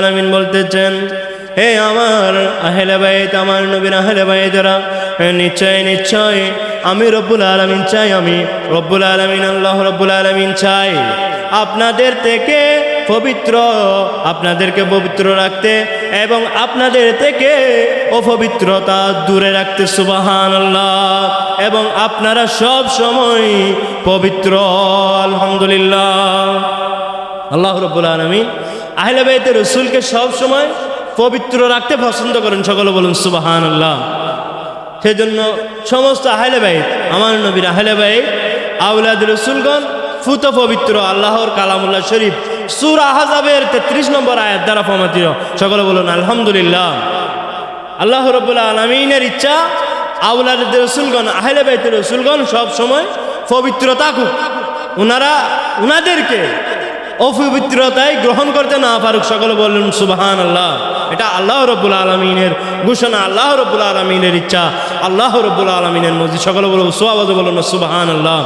আলামিন বলতেছেন, হে আমার আহেলে বাইত, আমার নবীর আহেলে বাইতেরা নিশ্চয় নিশ্চয়, আমি রব্বুল আলমিন চাই, আমি রব্বুল আলমিন, আল্লাহ রব্বুল আলমিন চাই। আপনাদের থেকে পবিত্র, আপনাদেরকে পবিত্র রাখতে এবং আপনাদের থেকে অপবিত্রতা দূরে রাখতে সুবাহান আল্লাহ এবং আপনারা সব সময় পবিত্র, আলহামদুলিল্লাহ। আল্লাহ রব্বুল আলমিন আহলে বাইতে রসুলকে সব সময় পবিত্র রাখতে পছন্দ করেন। সকলে বলুন সুবাহান আল্লাহ সেজন্য সমস্ত আহলে বাইত, আমার নবীর আহলে বাইত আউলাদ রসুলগণ ফুত পবিত্র আল্লাহর কালামুল্লাহ শরীফ, সুর আহাজাবের তেত্রিশ নম্বর আয়াত দ্বারা প্রমাতিত সকলে বলুন, আলহামদুলিল্লাহ। আল্লাহ রব্বুল্লাহ আলমিনের ইচ্ছা আউলাদ রসুলগণ, আহলে বাইতের রসুলগণ সব সময় পবিত্র থাকুক ওনারা ওনাদেরকে অপবিত্রতায় গ্রহণ করতে না পারুক, সকলে বললেন সুবাহান আল্লাহ এটা আল্লাহ রব্বুল আলমিনের ঘোষণা, আল্লাহ রব্বুল আলমিনের ইচ্ছা, আল্লাহ রব্বুল আলমিনের মসজিদ সকলে বলব সোয়াবাজ বলুন সুবাহান আল্লাহ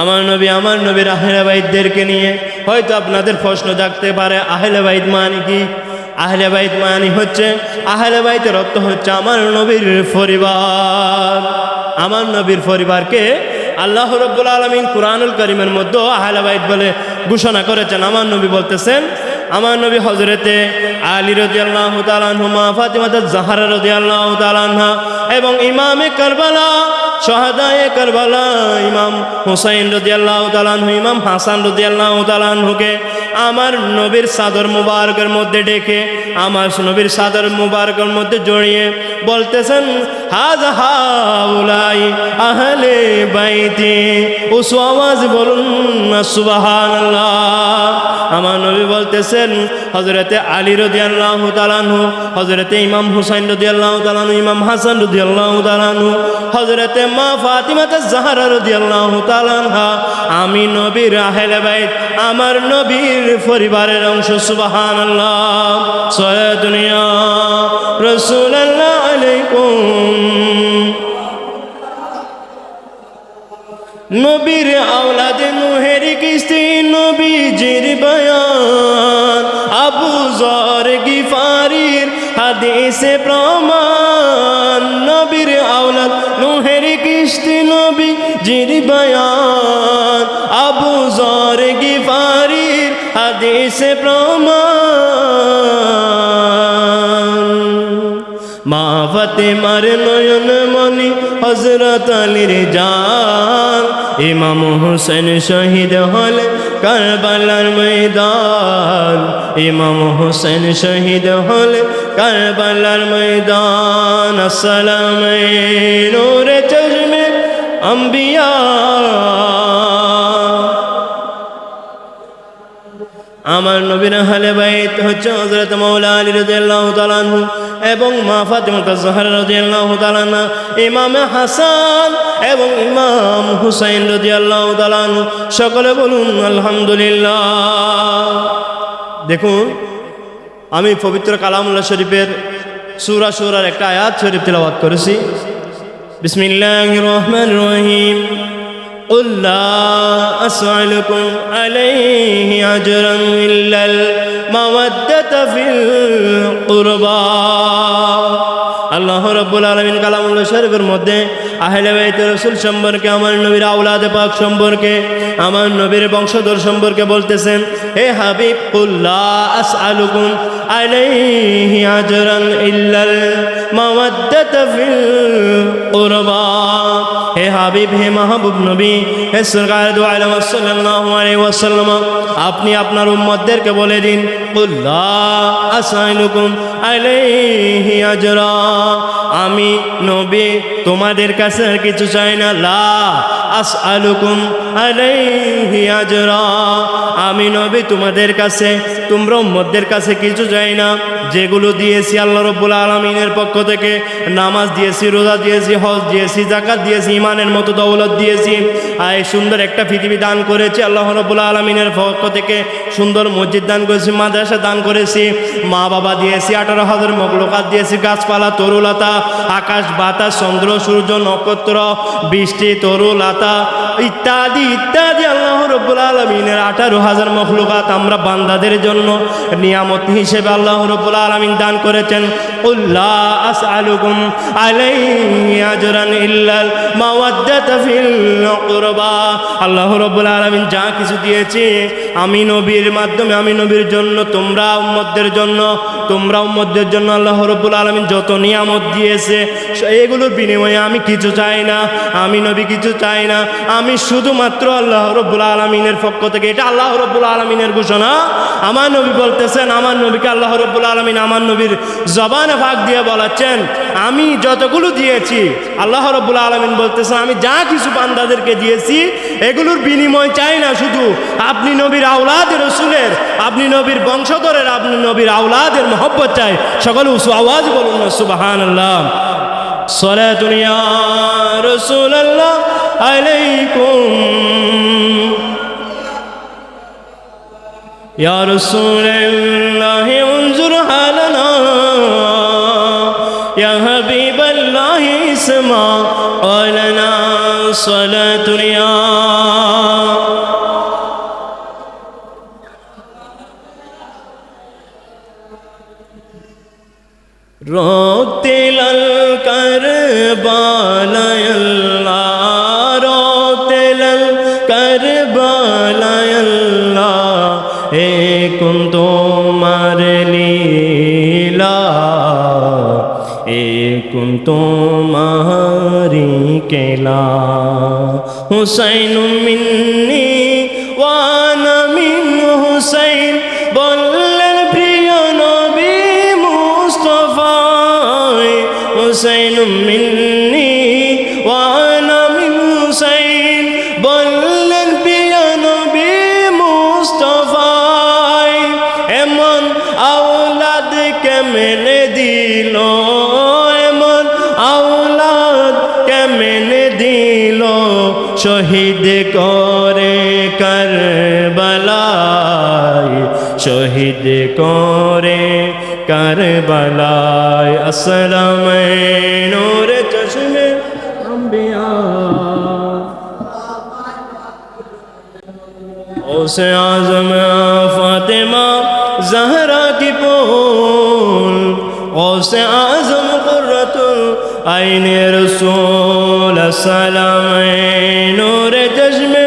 আমার নবী, আমার নবীর আহলে বাইদদেরকে নিয়ে হয়তো আপনাদের প্রশ্ন থাকতে পারে, আহলে বাইদ মানে কি? আহলে বাইত মানে হচ্ছে, আহলে বাইতের অর্থ হচ্ছে আমার নবীর পরিবার। আমার নবীর পরিবারকে আল্লাহ রব্বুল আলমিন কুরআনুল করিমের মধ্যে আহলে বাইত বলে ঘোষণা করেছেন। আমার নবী বলতেছেন, আমার নবী হজরতে আলী রদি আল্লাহ তালানহুমা ফাতিমাত জাহারা রদি আল্লাহ তালানহা এবং ইমামে কারবালা শহাদায়ে কারবালা ইমাম হুসাইন রদিয়াল্লাহ তালানহু ইমাম হাসান রদি আল্লাহ তালানহুকে আমার নবীর সাদর মুবারকের মধ্যে ডেকে, আমার নবীর সাদর মুবারকের মধ্যে জড়িয়ে বলতেছেন, হাজ হাউলাই আহলে বাইতি, উসু আওয়াজ বলুন সুবহানাল্লাহ। আমার নবী বলতেছেন হজরতে আলী রদি আল্লাহ তালানহু হজরতে ইমাম হুসাইন রদি আল্লাহ তালানহু ইমাম হাসান রদি আল্লাহ তালানহু হজরতে মা ফাতিমাতে জাহারা রদি আল্লাহ তালানহা আমি নবীর আহেলে বাইত, আমার নবীর পরিবারের অংশ সুবাহান আল্লাহ সয়া দুনিয়া রসুল আল্লাহ আলাইকুম। নবীর আওলাদে নুহের কিস্তি, নবীজির বয়ান। আবু জর গিফারির হাদিসে প্রমাণ। নবীর আওলাদ নুহের কিস্তি নবী জির বয়ান। আবু জর গিফারির হাদিসে প্রমাণ। ফাতেমার নয়ন মনি হজরত আলীর জান। ইমাম হোসেন শহীদ হল কারবালার ময়দান। ইমাম হোসেন শহীদ হল কারবালার ময়দান। আসসালাম নূরে চশমে আম্বিয়া। আমার নবীন হালে বাইত হচ্ছে হজরত মৌলা আলী আনহু। এবং মা ফাতিমা তাজহারা রাদিয়াল্লাহু তাআলা ইমাম হাসান এবং ইমাম হুসাইন রাদিয়াল্লাহু তাআলা সকলে বলুন, আলহামদুলিল্লাহ। দেখুন, আমি পবিত্র কালামুল্লাহ শরীফের সূরা সূরার একটা আয়াত শরীফ তেলাওয়াত করেছি। বিসমিল্লাহির রহমানির রহিম। قل لا أسألكم عليه أجرا إلا المودة في القربى আল্লাহ রব্বুল আলমিন কালামুল্লাহ শরীফের মধ্যে আহলে বাইত রসুল সম্পর্কে আমার নবীর আউলাদে পাক সম্পর্কে আমার নবীর বংশধর সম্পর্কে বলতেছেন হে হাবিব কুল্লাহ আসআলুকুম আলাইহি আজরান ইল্লাল মাওয়াদ্দাত ফিল কুরবা হে হাবিব, হে মাহবুব নবী, হে সরকার ওয়াসাল্লাম আপনি আপনার উম্মতদেরকে বলে দিন আমি নবী, তোমাদের কাছে আর কিছু চাই না। লা আসআলুকুম আলাইহি আজরা। আমি নবী, তোমাদের কাছে, তোমরা উম্মতদের কাছে কিছু চাই না। যেগুলো দিয়েছি আল্লাহ রব্বুল আলমিনের পক্ষ থেকে, নামাজ দিয়েছি, রোজা দিয়েছি, হজ দিয়েছি জাকাত দিয়েছি ইমানের মতো দৌলত দিয়েছি। আর এই সুন্দর একটা পৃথিবী দান করেছি আল্লাহ রব্বুল আলমিনের পক্ষ থেকে। সুন্দর মসজিদ দান করেছি, মাদ্রাসা দান করেছি। মা বাবা দিয়েছি, আঠারো হাজার মগলকাত দিয়েছি, গাছপালা, তরুলতা, আকাশ, বাতাস, চন্দ্র, সূর্য, নক্ষত্র, বৃষ্টি তরুলতা ইত্যাদি ইত্যাদি আল্লাহ রব্বুল আলমিনের আঠারো হাজার মখলুকাত আমরা বান্দাদের জন্য নিয়ামত হিসেবে আল্লাহ রব্বুল আলমিন দান করেছেন। আল্লাহ রব্বুল আলামিন যা কিছু দিয়েছে আমি নবীর মাধ্যমে, আমি নবীর জন্য, তোমরা উম্মতদের জন্য, তোমরা উম্মতদের জন্য আল্লাহ রব্বুল আলামিন যত নিয়ামত দিয়েছে, এগুলোর বিনিময়ে আমি কিছু চাই না, আমি নবী কিছু চাই না না, আমি শুধুমাত্র আল্লাহ রব্বুল আলমিনের পক্ষ থেকে, এটা আল্লাহ রব্বুল আলমিনের ঘোষণা। আমার নবী বলতেছেন, আমার নবীকে আল্লাহ রব্বুল আলমিন আমার নবীর জবানে ভাগ দিয়ে বলাচ্ছেন, আমি যতগুলো দিয়েছি, আল্লাহ রব্বুল আলমিন বলতেছেন, আমি যা কিছু বান্দাদেরকে দিয়েছি, এগুলোর বিনিময় চাই না শুধু। আপনি নবীর আউলাদের রসুলের, আপনি নবীর বংশধরের, আপনি নবীর আওলাদের মহব্বত চাই। সকল উসু আওয়াজ বলুন না সুবাহান আল্লাহ সলে দুনিয়া রসুল আল্লাহ عليكم يا رسول الله انظر حالنا يا حبيب الله اسمع قالنا صلاة يا তোমার লীলা এ কুন তোমারি কেলা। হুসাইন মিন্নি, ওয়ানা মিন হুসাইন বললেন, প্রিয় নবী মুস্তফায় হুসাইন মিন্নি দিল এমন আওলাদ কেমনে দিল? শহীদ করে কারবালায়, শহীদ করে কারবালায়। আসসালাম নূর চশমে আম্বিয়া। ওসে আজম, ফাতেমা ওসে আজম কুর্রতুল আইনে রসুল সালাম নূর চশমে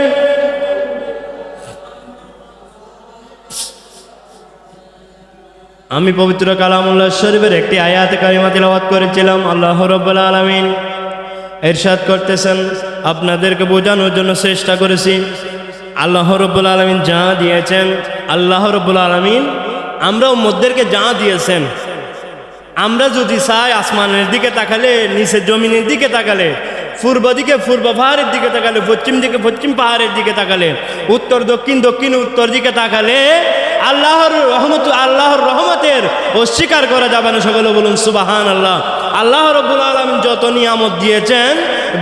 আমি পবিত্র কালামুল্লাহ শরীফের একটি আয়াত কারিমা তিলাওয়াত করেছিলাম, আল্লাহ রব্বুল আলমিন এরশাদ করতেছেন, আপনাদেরকে বোঝানোর জন্য চেষ্টা করেছি। আল্লাহ রব্বুল আলমিন যা দিয়েছেন, আল্লাহ রব্বুল আলমিন আমরা উম্মদেরকে যা দিয়েছেন আমরা যদি চাই আসমানের দিকে তাকালে, নিচের জমিনের দিকে তাকালে, পূর্ব দিকে, পূর্ব পাহাড়ের দিকে তাকালে, পশ্চিম দিকে, পশ্চিম পাহাড়ের দিকে তাকালে, উত্তর, দক্ষিণ দক্ষিণ, উত্তর দিকে তাকালে, আল্লাহর রহমত, আল্লাহর রহমতের অস্বীকার করা যাবে না। সকলে বলুন সুবাহান আল্লাহ আল্লাহ রব্বুল আলম যত নিয়ামত দিয়েছেন,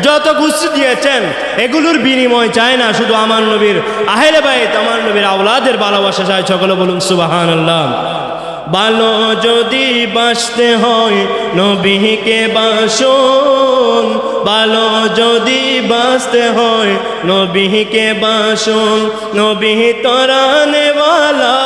যত গুচ্ছ দিয়েছেন, এগুলোর বিনিময় চায় না। শুধু আমার নবীর আহেলে বাইত, আমার নবীর আওলাদের ভালোবাসা চায়। সকলে বলুন সুবাহান আল্লাহ ভালো যদি বাঁচতে হয়, নবীকে বাসন। ভালো যদি বাঁচতে হয়, নবীকে বাসন। নবী তরা নেওয়ালা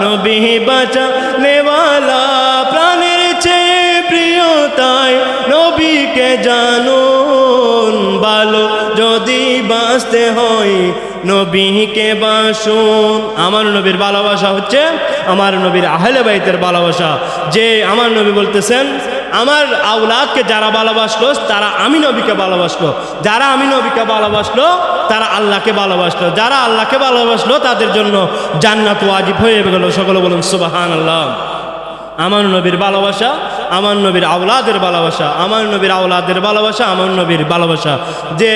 নবী বাঁচা নেওয়ালা প্রাণের চেয়ে প্রিয় তাই নবীকে জানুন। ভালো যদি বাঁচতে হয় নবীকে বাসুন। আমার নবীর ভালোবাসা হচ্ছে আমার নবীর আহলে বাইতের ভালোবাসা। যে আমার নবী বলতেছেন, আমার আউলাদকে যারা ভালোবাসলো, তারা আমি নবীকে ভালোবাসলো। যারা আমি নবীকে ভালোবাসলো, তারা আল্লাহকে ভালোবাসলো। যারা আল্লাহকে ভালোবাসলো, তাদের জন্য জান্নাত ওয়াজিব হয়ে গেল। সকলে বলুন সুবাহান আল্লাহ আমার নবীর ভালোবাসা, আমার নবীর আওলাদের ভালোবাসা, আমার নবীর আওলাদের ভালোবাসা, আমার নবীর ভালোবাসা। যে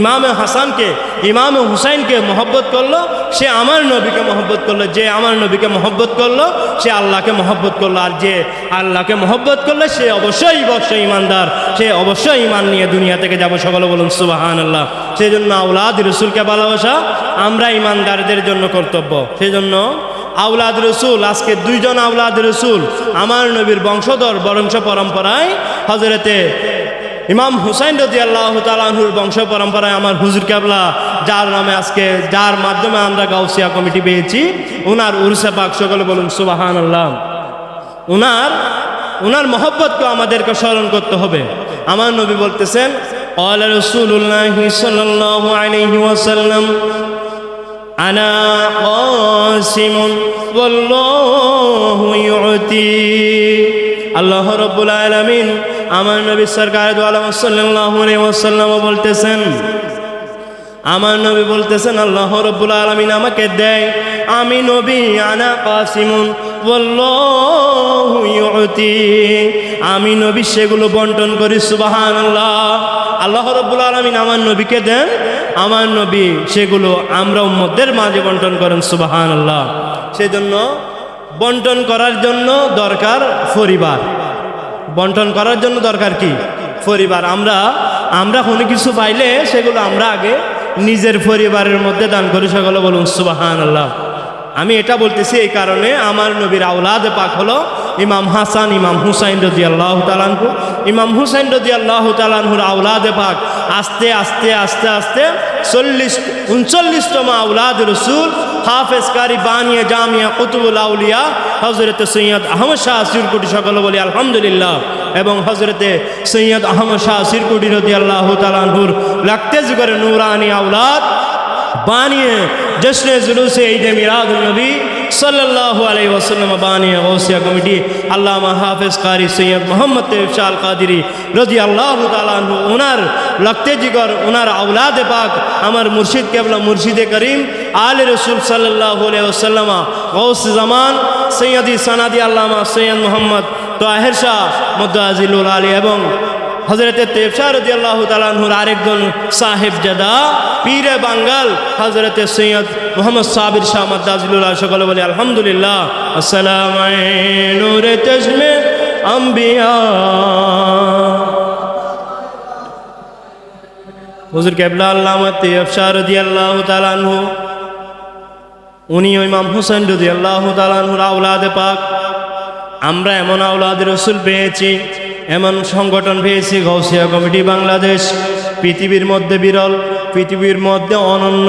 ইমামে হাসানকে, ইমামে হুসাইনকে মহব্বত করল, সে আমার নবীকে মহব্বত করল, যে আমার নবীকে মহব্বত করল, সে আল্লাহকে মহব্বত করল, আর যে আল্লাহকে মহব্বত করলে সে অবশ্যই অবশ্যই ইমানদার, সে অবশ্যই ইমান নিয়ে দুনিয়া থেকে যাব, সকলে বলুন সুবাহান আল্লাহ সেই জন্য আউলাদ রসুলকে ভালোবাসা আমরা ইমানদারদের জন্য কর্তব্য। সেই জন্য আউলাদ রসুল আজকে দুইজন আউলাদ রসুল আমার নবীর বংশধর বরংশ পরম্পরায় হজরতে ইমাম হুসাইন রদি আল্লাহ তালাহুর বংশ পরম্পরায় আমার হুজুর কেবলা যার নামে আজকে যার মাধ্যমে আমরা গাউসিয়া কমিটি পেয়েছি ওনার উরসে পাক সকলে বলুন সুবাহান আল্লাহ উনার উনার মহব্বতকে আমাদেরকে স্মরণ করতে হবে আমার নবী বলতেছেন قال رسول الله صلى الله عليه وسلم أنا قاسم والله يعطي আল্লাহ রব্বুল আলামিন আমার নবী সরকার আলম সাল্লাল্লাহু আলাইহি ওয়াসাল্লাম বলতেছেন আমার নবী বলতেছেন, আল্লাহ রব্বুল আলমিন আমাকে দেয়। আমি নবী, আনা কাসিমুন আমি নবী, সেগুলো বন্টন করি সুবাহান আল্লাহ আল্লাহ রব্বুল আলমিন আমার নবীকে দেন। আমার নবী, সেগুলো আমরা উম্মদের মাঝে বন্টন করেন সুবাহান আল্লাহ সেজন্য বন্টন করার জন্য দরকার পরিবার। বন্টন করার জন্য দরকার কি? পরিবার। আমরা আমরা কোনো কিছু পাইলে সেগুলো আমরা আগে নিজের পরিবারের মধ্যে দান করি সকলে বলুন সুবাহান আল্লাহ আমি এটা বলতেছি এই কারণে আমার নবীর আউলাদ পাক হলো ইমাম হাসান, ইমাম হুসাইন রদি আল্লাহ তালানহু ইমাম হুসাইন রদি আল্লাহ তালানহুর আউলাদ পাক আস্তে আস্তে আস্তে আস্তে চল্লিশ, উনচল্লিশতম আউলাদ রসুল হাফেজ কারি বানিয়া জামিয়া কুতুবুল আউলিয়া হজরত সৈয়দ আহমদ শাহ সিরকুটি সকল বলি আলহামদুলিল্লাহ, এবং হজরতে সৈয়দ আহমদ শাহ সিরকুটি রদি আল্লাহ তালানহুর লাগতে করে নুরানি আউলাদ বানিয়ে জশ্নে জুলুসে ঈদে মিরাদুল নবী সাল্লাল্লাহু আলাইহি ওয়াসাল্লাম বানিয়ে গৌসিয়া কমিটি আল্লামা হাফেজ কারি সৈয়দ মোহাম্মদ শাল কাদিরি রদি আল্লাহ তালাহু ওনার লক্তে জিগর ওনার আউলাদে পাক আমার মুর্শিদ কেবলা মুর্শিদে করিম আলে রসুল সাল্লাল্লাহু আলাইহি ওয়াসাল্লামা গৌস জামান সৈয়দি সানাদি আল্লামা সৈয়দ মোহাম্মদ তোয়াহের শাহ মদ্দাজিলুল আলী এবং হজরতে তেফসার আল্লাহ তালানহুর আরেকজন সাহেব জাদা, পীরে বাঙ্গাল হজরতে সৈয়দ মোহাম্মদ সাবির শাহ মদ্দাজিলুল্লাহ সকলে বলি আলহামদুলিল্লাহ। আসসালাম নূরে চশমে আম্বিয়া। হুজুর কেবলা আল্লাহ তেফসার আল্লাহ তালানহু উনি ইমাম হুসেন রদি আল্লাহ তালানহুর আউলাদে পাক। আমরা এমন আউলাদ রসুল পেয়েছি এমন সংগঠন পেয়েছি গৌসিয়া কমিটি বাংলাদেশ। পৃথিবীর মধ্যে বিরল, পৃথিবীর মধ্যে অনন্য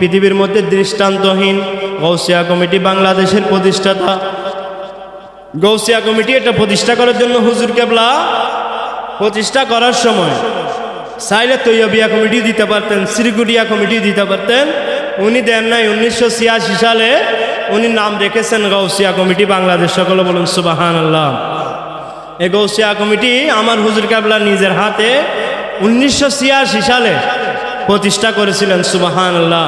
পৃথিবীর মধ্যে দৃষ্টান্তহীন গৌসিয়া কমিটি বাংলাদেশের প্রতিষ্ঠাতা। গৌসিয়া কমিটি এটা প্রতিষ্ঠা করার জন্য হুজুর কেবলা প্রতিষ্ঠা করার সময়। সাইলে তৈয়বিয়া কমিটি দিতে পারতেন শ্রীগুড়িয়া কমিটি দিতে পারতেন। উনি দেন নাই উনিশশো ছিয়াশি সালে। উনি নাম রেখেছেন গৌসিয়া কমিটি বাংলাদেশ। সকলে বলুন সুবাহান আল্লাহ এই গৌসিয়া কমিটি আমার হুজুর কাবলা নিজের হাতে উনিশশো ছিয়াশি সালে প্রতিষ্ঠা করেছিলেন সুবাহান আল্লাহ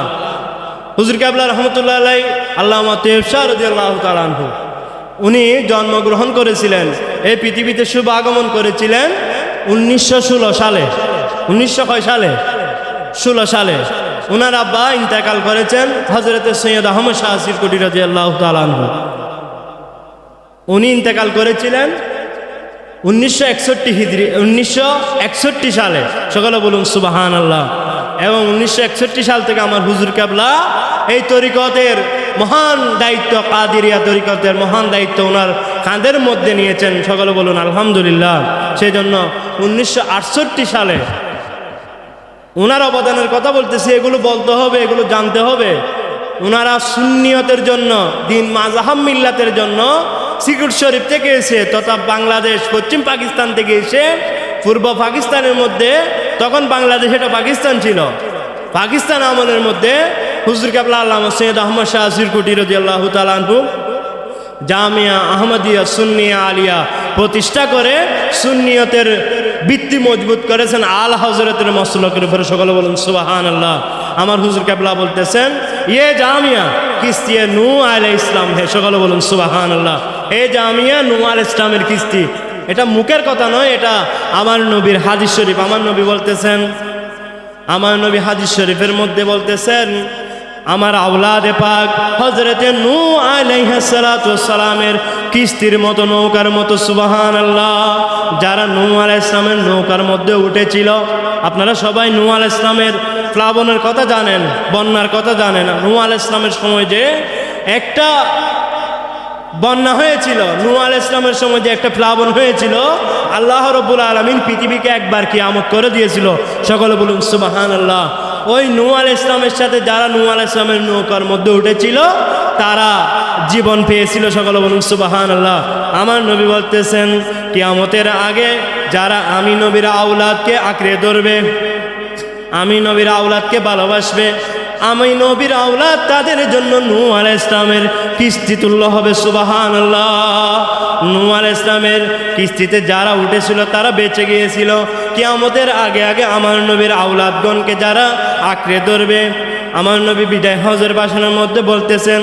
হুজুর কাবলা রহমতুল্লাহ আলাই আল্লাহ তেফসার আল্লাহ তালানহু উনি জন্মগ্রহণ করেছিলেন এই পৃথিবীতে শুভ আগমন করেছিলেন উনিশশো ষোলো সালে, উনিশশো সালে? ষোলো সালে। উনার আব্বা ইন্তেকাল করেছেন হজরত সৈয়দ আহমদ শাহ সিরকুটি রাজি আল্লাহ তালানহু উনি ইন্তেকাল করেছিলেন উনিশশো একষট্টি হিজড়ি উনিশশো একষট্টি সালে। সকালে বলুন সুবাহান আল্লাহ এবং উনিশশো একষট্টি সাল থেকে আমার হুজুর কাবলা এই তরিকতের মহান দায়িত্ব, কাদিরিয়া তরিকতের মহান দায়িত্ব ওনার কাঁধের মধ্যে নিয়েছেন। সকলে বলুন, আলহামদুলিল্লাহ। সেই জন্য উনিশশো আটষট্টি সালে ওনার অবদানের কথা বলতেছি, এগুলো বলতে হবে, এগুলো জানতে হবে। ওনারা সুন্নিয়তের জন্য, দিন মাজাহাম মিল্লাতের জন্য সিকুট শরীফ থেকে এসে তথা বাংলাদেশ, পশ্চিম পাকিস্তান থেকে এসে পূর্ব পাকিস্তানের মধ্যে, তখন বাংলাদেশ এটা পাকিস্তান ছিল। পাকিস্তান আমলের মধ্যে হুজুর কাবলা আল্লাহ সৈয়দ আহমদ শাহ সিরকুটি রদি আল্লাহ তালানহু জামিয়া আহমদিয়া সুন্নিয়া আলিয়া প্রতিষ্ঠা করে সুন্নিয়তের ভিত্তি মজবুত করেছেন আল হজরতের মসলকের উপরে। সকলে বলুন সুবাহান আল্লাহ আমার হুজুর কাবলা বলতেছেন ইয়ে জামিয়া, কিস্তিয়ে নু আলে ইসলাম হে। সকলে বলুন সুবাহান আল্লাহ এই জামিয়া নুয়াল ইসলামের কিস্তি। এটা মুখের কথা নয়, এটা আমার নবীর হাদিস শরীফ। আমার নবী বলতেছেন, আমার নবী হাদিস শরীফের মধ্যে বলতেছেন, আমার আওলাদে পাক হজরতে নূ আলাইহাসালামের কিস্তির মতো নৌকার মতো সুবাহান আল্লাহ যারা নু আল ইসলামের নৌকার মধ্যে উঠেছিল, আপনারা সবাই নূ আল ইসলামের প্লাবনের কথা জানেন, বন্যার কথা জানেন নূ। আল ইসলামের সময় যে একটা বন্যা হয়েছিল। নূ আল ইসলামের সময় যে একটা প্লাবন হয়েছিল, আল্লাহ রব্বুল আলমিন পৃথিবীকে একবার কি আমত করে দিয়েছিল। সকলে বলুন সুবাহান আল্লাহ ওই নূ আল ইসলামের সাথে যারা নূ আল ইসলামের নৌকার মধ্যে উঠেছিল, তারা জীবন পেয়েছিল। সকলে বলুন সুবাহান আল্লাহ আমার নবী বলতেছেন, কিয়ামতের আগে যারা আমি নবীর আউলাদকে আঁকড়ে ধরবে, আমি নবীর আউলাদকে ভালোবাসবে আমি নবীর আউলাদ তাদের জন্য নূ আল ইসলামের কিস্তি তুল্য হবে সুবাহান আল্লাহ ইসলামের কিস্তিতে যারা উঠেছিল, তারা বেঁচে গিয়েছিল। কিয়ামতের আগে আগে আমার নবীর আওলাদগণকে যারা আঁকড়ে ধরবে, আমার নবী বিদায় হজের বাসনের মধ্যে বলতেছেন,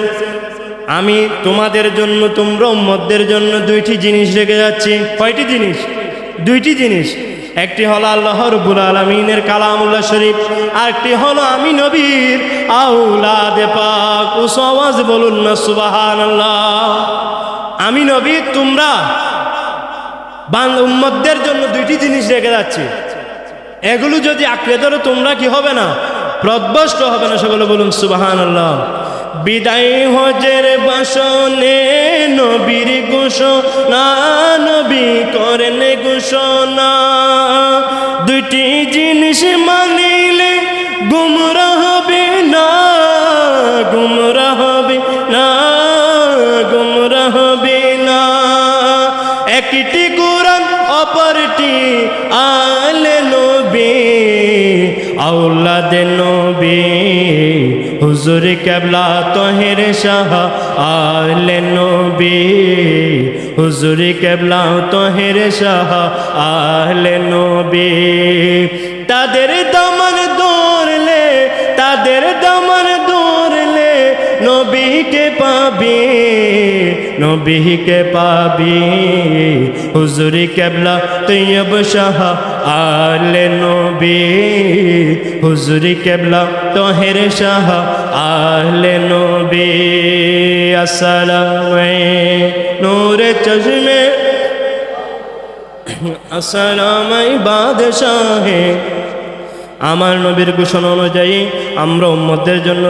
আমি তোমাদের জন্য, তোমরা উম্মতদের জন্য দুইটি জিনিস রেখে যাচ্ছি। কয়টি জিনিস? দুইটি জিনিস। একটি হলো আল্লাহ রব্বুল আলমিনের কালামুল্লাহ শরীফ, আরেকটি হলো আমি নবীর আউলাদে পাক। উস আওয়াজ বলুন না সুবাহান আমি নবী, তোমরা বাং উম্মতদের জন্য দুইটি জিনিস রেখে যাচ্ছি। এগুলো যদি আঁকড়ে ধরো, তোমরা কি হবে না? প্রদ্বষ্ট হবে না সেগুলো বলুন সুবাহান আল্লাহ বিদায় হজের বাসনে নবীর ঘোষণা, নবী করেন ঘোষণা। দুইটি জিনিস মানিলে গুমরা হবে না, গুমরা হবে না, গুমরা হবে না। একটি কোরআন, অপরটি আলে নবী আউলাদে নবী। হুজুর কেবলা তহের শাহ আলে নবী। হুজুর কেবলা তহের শাহ আলে নবী। তাদের দমন দৌড়লে নবীকে পাবি। হুজুরি কেবলা তৈয়ব শাহ আলে নবী। হুজুরি কেবলা তহের শাহ আলে নবী। আসসালাম নূরে চশমে। আসসালাম বাদশাহে। আমার নবীর ঘোষণা অনুযায়ী আমরা উম্মদের জন্য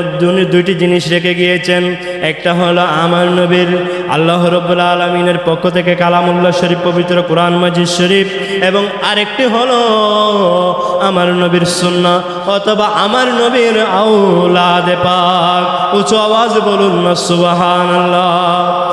দুইটি জিনিস রেখে গিয়েছেন। একটা হলো আমার নবীর আল্লাহ রব্বুল্লা আলমিনের পক্ষ থেকে কালামুল্লাহ শরীফ, পবিত্র কোরআন মজিদ শরীফ এবং আরেকটি হলো আমার নবীর সুন্না অথবা আমার নবীর আউলাদে পাক। উঁচু আওয়াজ বলুন না সুবাহান আল্লাহ